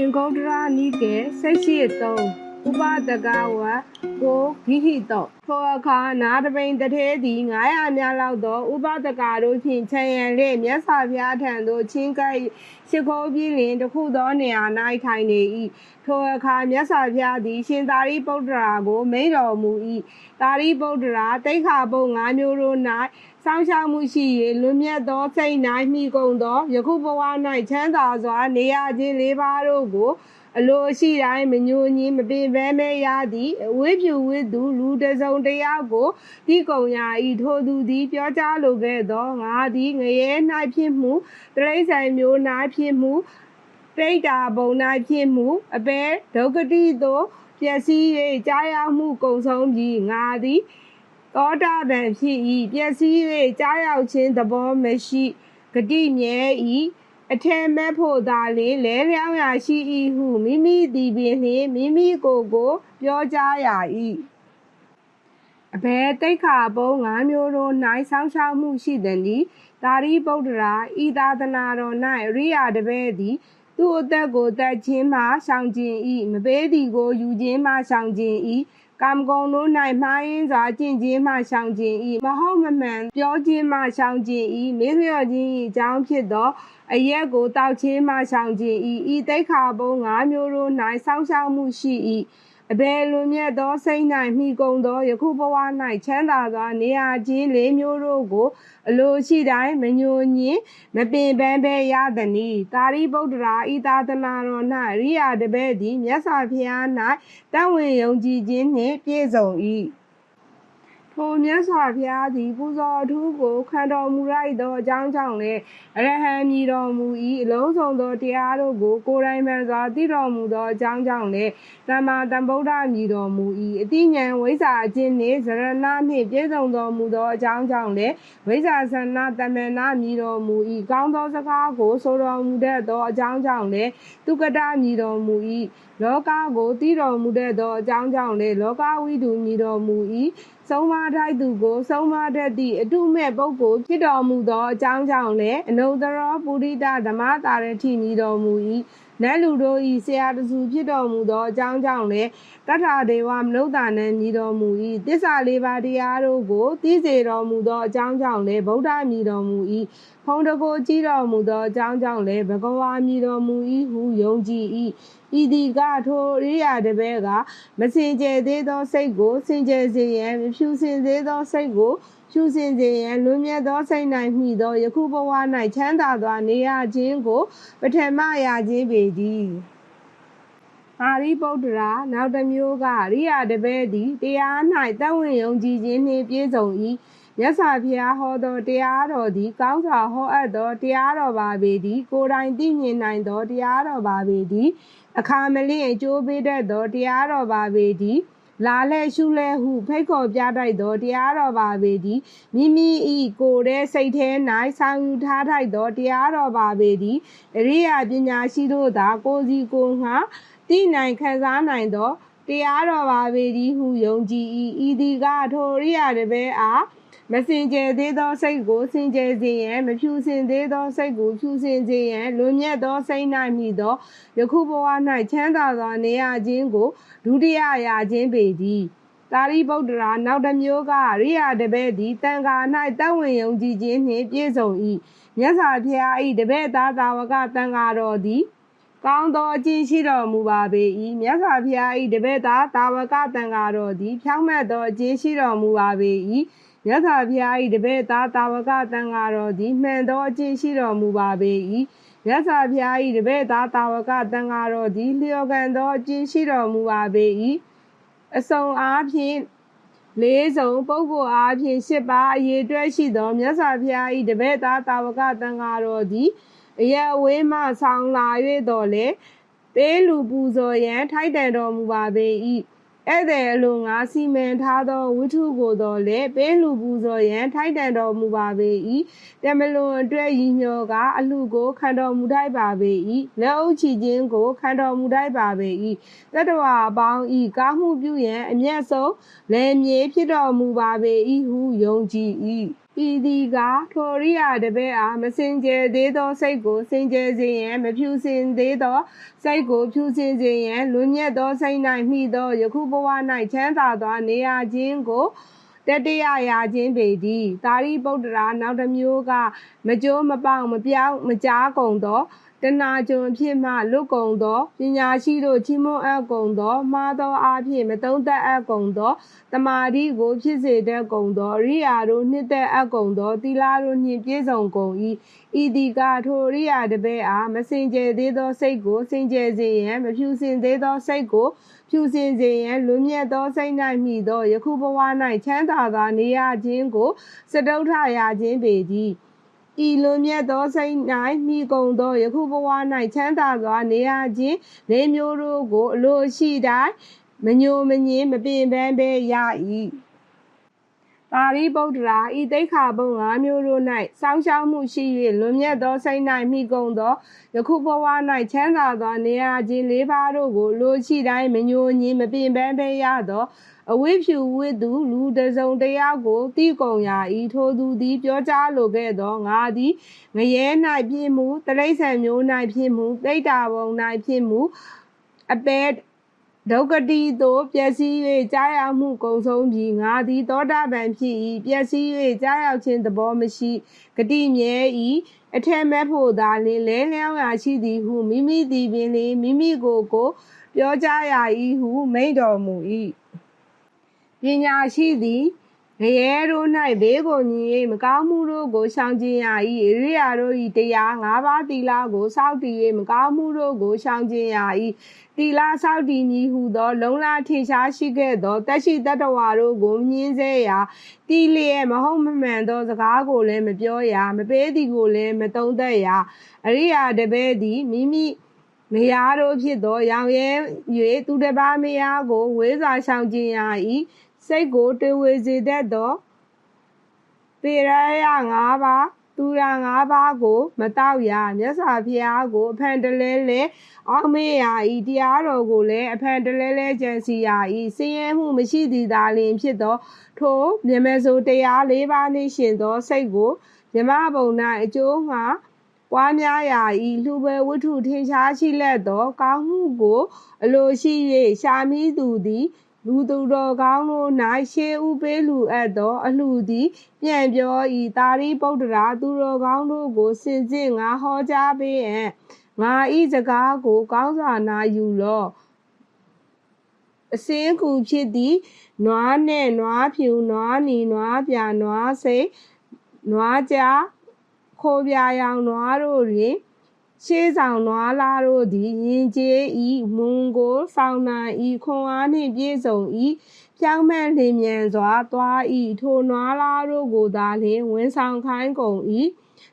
င်္ဂုတ္တရာနိကေစိတ်ရှိတုံး ဥပဒကဝကိုဂိဟိတောထိုအခါနာတပိန်တထဲသည်900များလောက်သောဥပဒကတို့ဖြင့်ခြံရန်လေမြတ်စွာဘုရားထံသို့ချင်းကပ်ရှိခိုးပြီးလင်တခုသောနေရာ၌ထိုင်နေ၏ထိုအခါမြတ်စွာဘုရားသည် ရှင်သာရိပုတ္တရာကိုမိန့်တော်မူ၏သာရိပုတ္တရာတိခါပုံ၅မျိုးတို့၌စောင့်ရှောက်မှုရှိ၍လွန်မြတ်သောစိတ်၌မိကုန်သောယခုဘဝ၌ချမ်းသာစွာနေရခြင်း၄ပါးတို့ကို အလိုရှိတိုင်းမညိုညင်းမပင်ပန်းမဲရသည်အဝိဖြူဝိသူလူတစ်စုံတစ်ယောက်ကိုတိကုံရာဤထိုသူသည်ပြောကြားလိုခဲ့သောငါသည်ငရဲ၌ဖြစ်မှုတရိษံမျိုး၌ဖြစ်မှုတိတ်တာဘုံ၌ဖြစ်မှုအပေဒုက္ခတိသို့ပျက်စီး၍ကြားရောက်မှုကုံဆုံးပြီးငါသည်သောတာပန်ဖြစ်၏ပျက်စီး၍ကြားရောက်ခြင်းသဘောမရှိဂတိမြဲ၏ အထက်မဲ့ဖို့သာလျှင်လဲလျောင်းရာရှိ၏ဟုမိမိသည်ပင်လျှင်မိမိကိုယ်ကို ပြောကြားရ၏အဘယ်တိတ်ခါပုံးငါးမျိုးတို့၌ဆောင်းရှောက်မှုရှိသည်။သာရိပုတ္တရာဤသာသနာတော်၌အရိယာတပည့်သည်သူ့အသက်ကိုတတ်ခြင်းမှရှောင်ကျင်၏မပေးသည်ကိုယူခြင်းမှရှောင်ကျင်၏ ကာမဂုဏ်တို့၌မှားယွင်းစွာကျင့်ခြင်းမှရှောင်ကျင်၏မဟုတ်မမှန်ပြောခြင်းမှရှောင်ကျင်၏မေ့လျော့ခြင်း၏အကြောင်းဖြစ်သောအရက်ကိုတောက်ခြင်းမှရှောင်ကျင်၏ဤတိတ်ခါပုံး၅မျိုးတို့၌ဆောင်းရှောက်မှုရှိ၏ အဘယ်လွန်မြတ်သောစိတ်၌မိကုံသောယခုဘဝ၌ချမ်းသာစွာနေရာခြင်းလေးမျိုးတို့ကို အလိုရှိတိုင်းမညိုညင်မပင်ပန်းပဲရသည်။သာရိပုတ္တရာဤသာသနာတော်၌ရိယာတပည့်သည်မြတ်စွာဘုရား၌တန်ဝင်ယုံကြည်ခြင်းနှင့်ပြည့်စုံ၏။ ထိုမြတ်စွာဘုရားသည် ပူဇော်အထူးကိုခံတော်မူလိုက်သောအကြောင်းကြောင့်လည်းအရဟံမြည်တော်မူ၏အလုံးစုံသောတရားတို့ကို ကိုယ်တိုင်မှန်စွာသိတော်မူသောအကြောင်းကြောင့်လည်းသမ္မာသမ္ဗုဒ္ဓမြည်တော်မူ၏အတိညာဏ်ဝိဇ္ဇာအခြင်းနှင့်ဇရဏနှင့်ပြည့်စုံတော်မူသောအကြောင်းကြောင့်လည်းဝိဇ္ဇာဆန္နတမနာမြည်တော်မူ၏ကောင်းသောစကားကိုဆိုတော်မူတတ်သောအကြောင်းကြောင့်လည်းသူကတမြည်တော်မူ၏ လောကကိုတည်တော်မူတတ်သောအကြောင်းကြောင့်လည်းလောကဝိတုမြည်တော်မူ၏ဆုံးမထိုက်သူကိုဆုံးမတတ်သည့်အတုမဲ့ပုဂ္ဂိုလ်ဖြစ်တော်မူသောအကြောင်းကြောင့်လည်းအနုတ္တရောပုရိသဓမ္မတာရထိမြည်တော်မူ၏နတ်လူတို့ဤဆရာတစုဖြစ်တော်မူသောအကြောင်းကြောင့်လည်းတထာဒေဝမနုဿာနံမြည်တော်မူ၏တစ္ဆာလေးပါးတရားတို့ကိုသိစေတော်မူသောအကြောင်းကြောင့်လည်းဗုဒ္ဓမြည်တော်မူ၏ဖုံးတကိုကြည်တော်မူသောအကြောင်းကြောင့်လည်းဘဂဝါမြည်တော်မူ၏ဟုယုံကြည်၏ဤဒီကထိုရိယာတပည့်ကမစင်ကြယ်သေးသောစိတ်ကိုစင်ကြယ်စေရန်မဖြူစင်သေးသောစိတ်ကို ဖြူစင်စေရန်လွန်မြတ်သောစိတ်၌မိသောယခုဘဝ၌ချမ်းသာစွာနေရခြင်းကိုပထမရခြင်းပေသည်အာရိပုတ္တရာနောက်တစ်မျိုးကရိယာတပည့်သည်တရား၌တတ်ဝင်ယုံကြည်ခြင်းနှင့်ပြည့်စုံ၏မြတ်စွာဘုရားဟောသောတရားတော်သည်ကောင်းစွာဟောအပ်သောတရားတော်ပါပေသည်ကိုယ်တိုင်သိမြင်နိုင်သောတရားတော်ပါပေသည်အခါမလျင်အကျိုးပေးတတ်သောတရားတော်ပါပေသည် လာလဲရှုလဲဟုဖိတ်ခေါ်ပြတတ်သောတရားတော်ပါပေသည်မိမိဤကိုယ်ရဲ့စိတ်ထဲ၌ဆောင်ယူထားထိုက်သောတရားတော်ပါပေသည်အရိယာပညာရှိတို့သာကိုယ်စီကိုယ်ငှသိနိုင်ခံစားနိုင်သောတရားတော်ပါပေသည်ဟုယုံကြည်၏ဤဒီကထိုရိယာတပည့်အား မစင်ကြယ်သေးသောစိတ်ကိုစင်ကြယ်စေရန်မဖြူစင်သေးသောစိတ်ကိုဖြူစင်စေရန်လွန်မြတ်သောစိတ်၌မိသောယခုဘဝ၌ချမ်းသာစွာနေရခြင်းကိုဒုတိယရာခြင်းပေသည်သာရိပုတ္တရာနောက်တစ်မျိုးကရိယာတပည့်သည်တန်ခါ၌တတ်ဝင်ယုံကြည်ခြင်းနှင့်ပြည့်စုံ၏မြတ်စွာဘုရား၏တပည့်သားသာဝကတန်ခါတော်သည်ကောင်းသောအကျင့်ရှိတော်မူပါပေ၏မြတ်စွာဘုရား၏တပည့်သားတာဝကတန်ခါတော်သည်ဖြောင့်မတ်သောအကျင့်ရှိတော်မူပါပေ၏ မြတ်စွာဘုရား၏တပည့်သားတာဝကတန်ဃာတော်သည်မှန်သောအကျင့်ရှိတော်မူပါပေ၏မြတ်စွာဘုရား၏တပည့်သားတာဝကတန်ဃာတော်သည်လျော်ကန်သောအကျင့်ရှိတော်မူပါပေ၏အစုံအားဖြင့်လေးစုံပုဂ္ဂိုလ်အားဖြင့်၈ပါးအရေးအတွက်ရှိသောမြတ်စွာဘုရား၏တပည့်သားတာဝကတန်ဃာတော်သည်အရအဝေးမှဆောင်းလာ၍တော်လေပေးလူပူဇော်ရန်ထိုက်တန်တော်မူပါပေ၏ ဧည့်သည်အလိုငါစီမံထားသောဝိထုကိုတော်လည်းပေးလူပူဇော်ရန်ထိုက်တန်တော်မူပါပေ၏တမလွန်အတွက်ရည်ညော်ကအလှကိုခံတော်မူထိုက်ပါပေ၏လက်အုပ်ချီခြင်းကိုခံတော်မူထိုက်ပါပေ၏တတဝါအပေါင်းဤကားမှုပြုရန်အမျက်ဆုံးလယ်မြေဖြစ်တော်မူပါပေ၏ဟုယုံကြည်၏ ဤသည်ကထိုရိယာတပည့်အားမစင်ကြယ်သေးသောစိတ်ကိုစင်ကြယ်စေရန်မဖြူစင်သေးသောစိတ်ကိုဖြူစင်စေရန်လွန်မြတ်သောစိတ်၌မှီသောယခုဘဝ၌ချမ်းသာသောနေရာခြင်းကိုတတရရာခြင်းပေသည်သာရိပုတ္တရာနောက်တစ်မျိုးကမကြိုးမပေါက်မပြောင်းမကြားကုန်သော တဏှာကျွန်အဖြစ်မှလွတ်ကုန်သောပညာရှိတို့ချီးမွမ်းအပ်ကုန်သောမှားသောအားဖြင့်မတုံးသက်အပ်ကုန်သောတမာတိကိုဖြစ်စေတတ်ကုန်သောရိယာတို့နှစ်သက်အပ်ကုန်သောသီလတို့နှင့်ပြည့်စုံကုန်၏ဤဒီကထိုရိယာတပည့်အားမစင်ကြယ်သေးသောစိတ်ကိုစင်ကြယ်စေရန်မဖြူစင်သေးသောစိတ်ကိုဖြူစင်စေရန်လွန်မြတ်သောစိတ်၌မိသောယခုဘဝ၌ချမ်းသာသောနေရခြင်းကိုစတုထရာခြင်းပေသည် ဤလွန်မြတ်သောစိတ်၌မိကုန်သောယခုဘဝ၌ချမ်းသာစွာနေရခြင်းလေးမျိုးတို့ကိုအလိုရှိတိုင်းမညိုမငင်းမပင်ပန်းပဲရ၏ပါရိပုတ္တရာဤတိခါပုံ၅မျိုးတို့၌စောင်းရှောင်းမှုရှိ၍လွန်မြတ်သောစိတ်၌မိကုန်သောယခုဘဝ၌ချမ်းသာသောနေရာခြင်းလေးပါးတို့ကိုလိုရှိတိုင်းမညိုညင်းမပင်ပန်းပဲရသော အဝိဖြူဝိသူလူတစုံတယောက်ကိုတိကုံရာဤထိုသူသည် ပြောကြားလိုခဲ့သောငါသည်ငရဲ၌ဖြစ်မှုတရိษံမျိုး၌ဖြစ်မှုတိတ်တာဘုံ၌ဖြစ်မှုအပေဒုက္ကတိသို့ပျက်စီး၍ကြားရောက်မှုကုံဆုံးပြီးငါသည်သောတာပန်ဖြစ်၏ပျက်စီး၍ကြားရောက်ခြင်းသဘောမရှိဂတိမြဲ၏အထက်မဲ့ဖို့သာလင်လဲလျောင်းရာရှိသည်ဟုမိမိသည်ပင်လေမိမိကိုယ်ကို ပြောကြားရ၏ဟုမိန့်တော်မူ၏ ပညာရှိသည်ငရဲတို့၌ဘေးကိုမြင်၍မကောင်းမှုတို့ကိုရှောင်ကျဉ်ရ၏အရိယာတို့၏တရား၅ပါးသီလကိုစောင့်တည်၍မကောင်းမှုတို့ကိုရှောင်ကျဉ်ရ၏သီလစောင့်တည်မည်ဟုသော လုံလထင်ရှားရှိခဲ့သောတက်ရှိတတ္တဝါတို့ကိုမြင်စေရာတီလျက်မဟုတ်မမှန်သောစကားကိုလည်းမပြောရမပေးသည်ကိုလည်းမတုံးသက်ရအရိယာတပည့်သည်မိမိမယားတို့ဖြစ်သောရောင်ရဲ၍သူတစ်ပါးမယားကိုဝေးစွာရှောင်ကျဉ်ရ၏ စိတ်ကိုတွေဝေစေတတ်သောပေရယ၅ပါးသူရာ၅ပါးကို မတောက်ရမြတ်စွာဘုရားကိုအဖန်တလဲလဲအောက်မေ့ရာဤတရားတော်ကိုလည်းအဖန်တလဲလဲကြံစီရာဤစည်ရဲမှုမရှိသည်သာလျှင်ဖြစ်သော ထိုမြမဆိုတရား၄ပါးနှင့်ရှင်သောစိတ်ကိုမြမဘုံ၌အကျိုးငှာပွားများရာဤလှူပွဲဝတ္ထုထင်ရှားရှိလက်သော ကောင်းမှုကို အလိုရှိ၍ရှာမိသူသည် လူသူတော်ကောင်းတို့၌ရှေးဥပေးလူအပ်သော အလှသည် ပြန်ပြောဤသာရိပုတ္တရာသူတော်ကောင်းတို့ကိုစင်စစ်ငါဟောကြားပေးအံ့ငါဤစကားကို ကောင်းစွာနာယူလော့အစင်းကူဖြစ်သည့်နွားနဲ့နွားဖြူနွားနီနွားပြနွားစိတ်နွားကြားခိုးပြရောင်နွားတို့တွင် ရှေးဆောင်နွားလားတို့သည်ယင်ကျေးဤမွန်ကိုဆောင်နိုင်ဤခွန်အားနှင့်ပြည့်စုံဤဖြောင်းမှန်လျင်မြန်စွာသွားဤထိုနွားလားတို့ကိုသာလျှင်ဝန်ဆောင်ခိုင်းကုန်ဤ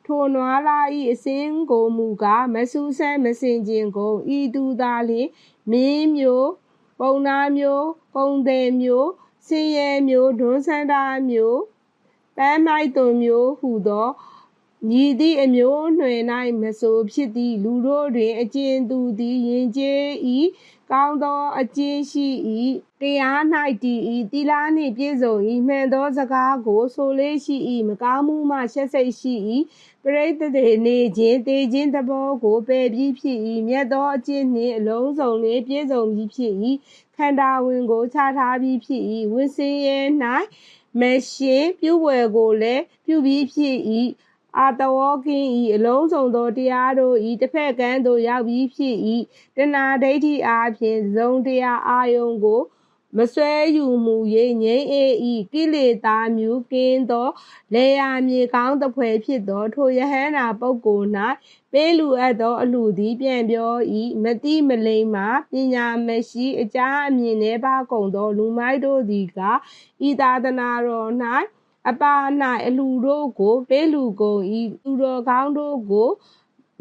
ထိုနွားလားဤအစင်းကိုမူကားမဆူးဆဲမစင်ကျင်ကုန်ဤသူသာလျှင်မင်းမျိုးပုံနာမျိုးပုံသေးမျိုးစင်ရဲမျိုးဒွန်းဆန္ဒမျိုးပန်းမိုက်သွန်မျိုးဟူသော ညီသည့်အမျိုးအနွယ်၌မဆိုဖြစ်သည့်လူတို့တွင်အကျဉ်သူသည်ယဉ်ကျေး၏ကောင်းသောအကျင့်ရှိ၏တရား၌တည်၏သီလနှင့်ပြည့်စုံ၏မှန်သောစကားကိုဆိုလေးရှိ၏မကောင်းမှုမှရှက်စိတ်ရှိ၏ပရိသတ်တွေနေခြင်းတေခြင်းသဘောကိုပယ်ပြီးဖြစ်၏မြတ်သောအကျင့်နှင့်အလုံးစုံနှင့်ပြည့်စုံပြီးဖြစ်၏ခန္ဓာဝင်ကိုခြားထားပြီးဖြစ်၏ဝိစင်းရဲ၌မရှင်ပြုဝယ်ကိုလည်းပြုပြီးဖြစ်၏ အာတဝောကင်းဤအလုံးစုံသောတရားတို့ဤတစ်ဖက်ကန်းသို့ရောက်ပြီးဖြစ်၏တဏှာဒိဋ္ဌိအားဖြင့်ဇုံတရားအာယုံကိုမဆွဲယူမူ၍ငြိမ်းအေးဤကိလေသာမြူကင်းသောလေယာမြေကောင်းသဖွယ်ဖြစ်သောထိုယဟန္တာပုဂ္ဂိုလ်၌ပေးလူအပ်သောအလှသည်ပြန်ပြော၏မတိမလိမ္မာပညာမရှိအကြအမြင်နှဲပါကုန်သောလူမိုက်တို့သည်ကဤသာသနာတော်၌ အပါ၌အလှတို့ကိုပေးလူကုန်ဤသူတော်ကောင်းတို့ကို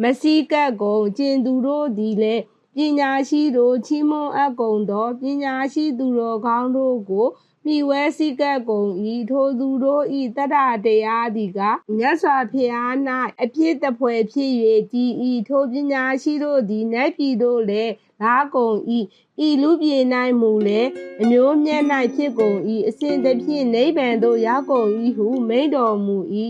မစည်းကပ်ကုန်ကျင်သူတို့သည်လည်းပညာရှိတို့ချီးမွမ်းအပ်ကုန်သောပညာရှိသူတော်ကောင်းတို့ကို မိဝဲစည်းကပ်ကုန်၏ထိုသူတို့ဤတတ္တတရားသည်ကမြတ်စွာဘုရား၌အပြစ်တပွဲဖြစ်၍တည်ဤထိုပညာရှိတို့သည်နတ်ပြည်သို့လည်းလာကုန်၏ဤလူပြေ၌မူလည်းအမျိုးမြတ်၌ဖြစ်ကုန်၏အစဉ်တဖြင့်နိဗ္ဗာန်သို့ရောက်ကုန်၏ဟုမိန့်တော်မူ၏